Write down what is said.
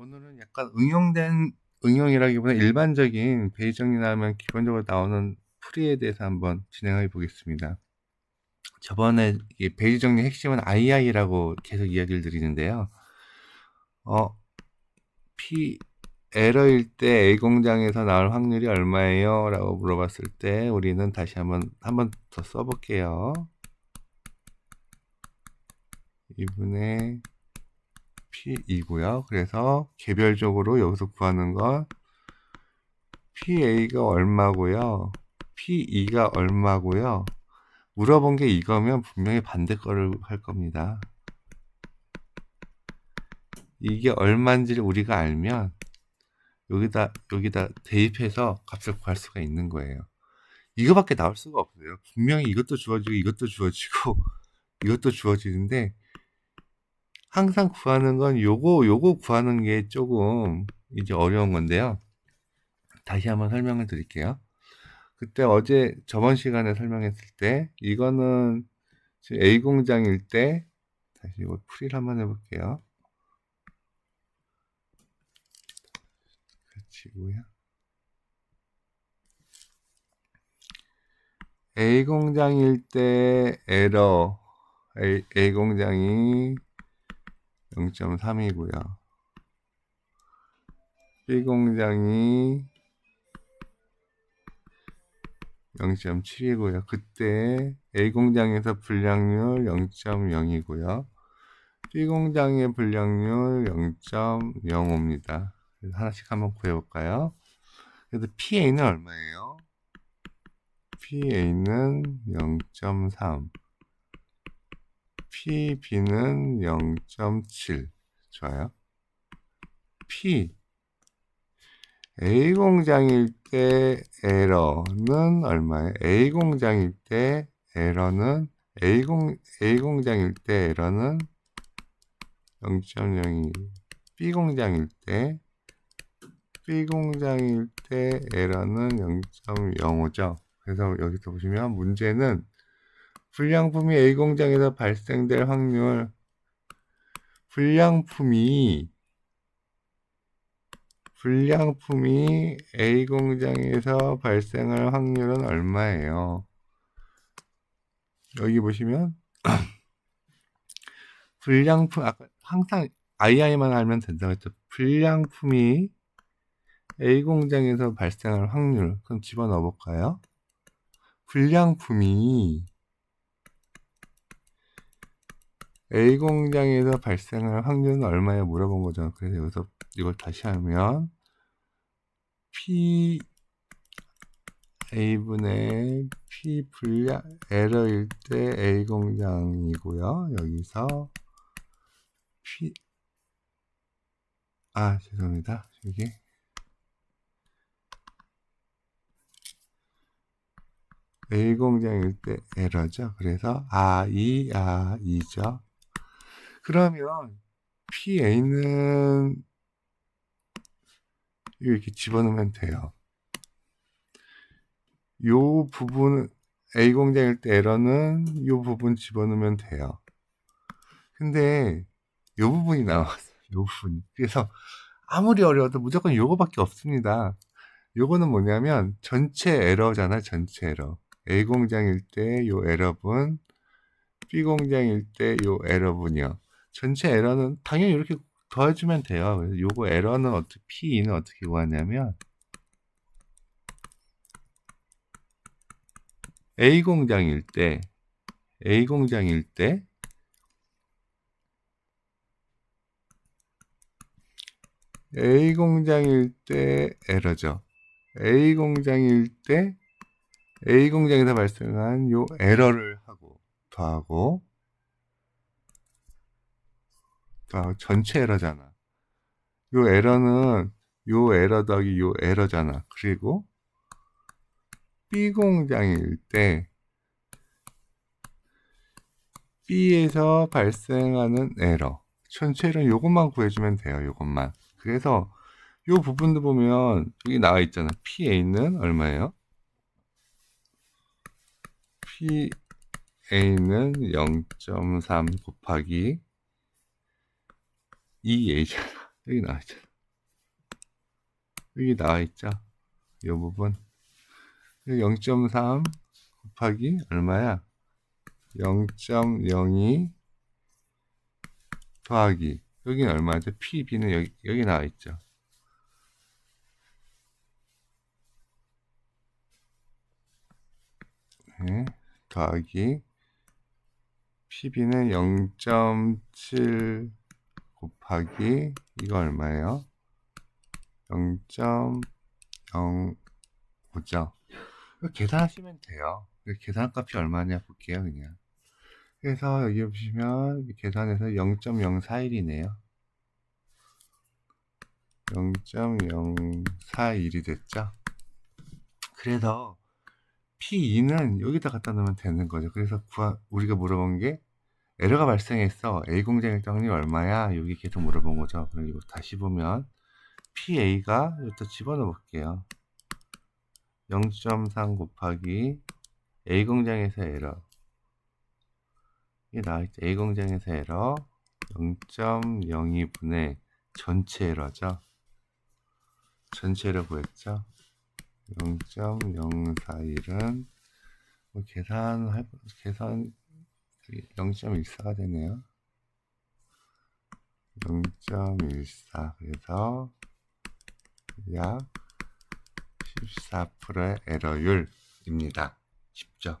오늘은 약간 응용된 응용이라기보다 일반적인 베이 정리 나오면 기본적으로 나오는 풀이에 대해서 한번 진행해 보겠습니다. 저번에 이 베이지 정리 핵심은 II라고 계속 이야기를 드리는데요. 어, P 에러일 때 A 공장에서 나올 확률이 얼마예요? 라고 물어봤을 때 우리는 다시 한번 한번 더 써볼게요. 2분의 P2고요. 그래서 개별적으로 여기서 구하는 건 PA가 얼마고요. P2가 얼마고요. 물어본 게 이거면 분명히 반대 거를 할 겁니다. 이게 얼마인지를 우리가 알면 여기다 여기다 대입해서 값을 구할 수가 있는 거예요. 이거밖에 나올 수가 없어요. 분명히 이것도 주어지고 이것도 주어지고 이것도 주어지는데 항상 구하는 건 요거 요거 구하는 게 조금 이제 어려운 건데요. 다시 한번 설명을 드릴게요. 그때 어제 저번 시간에 설명했을 때 이거는 A 공장일 때 다시 이거 풀이를 한번 해볼게요. 그치고요. A 공장일 때 에러 A, A 공장이 0.3이고요. B 공장이 0.7이고요. 그때 A 공장에서 불량률 0.0이고요. B 공장의 불량률 0.05입니다. 그래서 하나씩 한번 구해볼까요? 그래서 PA는 얼마예요? PA는 0.3. PB는 0.7. 좋아요. P. A 공장일 때 에러는 얼마예요? A 공장일 때 에러는 A 공 A 공장일 때 에러는 0.02. B 공장일 때 B 공장일 때 에러는 0.05죠. 그래서 여기서 보시면 문제는 불량품이 A 공장에서 발생될 확률 불량품이 불량품이 A 공장에서 발생할 확률은 얼마예요? 여기 보시면 불량품 아까 항상 II만 알면 된다고 했죠. 불량품이 A 공장에서 발생할 확률 그럼 집어넣어 볼까요? 불량품이 A 공장에서 발생할 확률은 얼마에 물어본 거죠. 그래서 여기서 이걸 다시 하면 P A분의 P 분량 에러일 때 A 공장이고요. 여기서 P 아 죄송합니다. 이게 A 공장일 때 에러죠. 그래서 아, 이, 아, 이죠. 그러면 PA는 이렇게 집어넣으면 돼요. 요 부분 A 공장일 때 에러는 요 부분 집어넣으면 돼요. 근데 요 부분이 나왔어요. 요 부분이. 그래서 아무리 어려워도 무조건 요거밖에 없습니다. 요거는 뭐냐면 전체 에러잖아, 전체 에러. A 공장일 때 요 에러분, B 공장일 때 요 에러분이요. 전체 에러는 당연히 이렇게 더해주면 돼요. 요거 에러는 어떻게, P는 어떻게 구하냐면, A 공장일 때, A 공장일 때, A 공장일 때 에러죠. A 공장일 때 A 공장에서 발생한 요 에러를 하고 더하고 더하고 전체 에러잖아. 요 에러는 요 에러 더하기 요 에러잖아. 그리고 B 공장일 때 B에서 발생하는 에러. 전체는 요것만 구해주면 돼요. 요것만. 그래서 요 부분도 보면 여기 나와 있잖아. PA는 얼마예요? PA는 0.3 곱하기 2A잖아. 여기 나와 있잖아. 여기 나와 있죠. 이 부분 0.3 곱하기 얼마야? 0.02 더하기 여기는 얼마죠? PB는 여기, 여기 나와 있죠. 네, 더하기 PB는 0.7 곱하기 이거 얼마예요? 0.05죠. 계산하시면 돼요. 계산값이 얼마냐 볼게요, 그냥. 그래서 여기 보시면 계산해서 0.041이네요. 0.041이 됐죠. 그래서 P2는 여기다 갖다 놓으면 되는 거죠. 그래서 구하, 우리가 물어본 게 에러가 발생했어. A 공장 일당률이 얼마야? 여기 계속 물어본 거죠. 그리고 다시 보면 PA가 여기다 집어넣어 볼게요. 0.3 곱하기 A 공장에서 에러 이게 나와있죠. A 공장에서 에러 0.02분의 전체 에러죠. 전체 에러 구했죠. 0.041은 뭐 계산할 계산 0.14가 되네요. 0.14 그래서 약 14%의 에러율입니다. 쉽죠?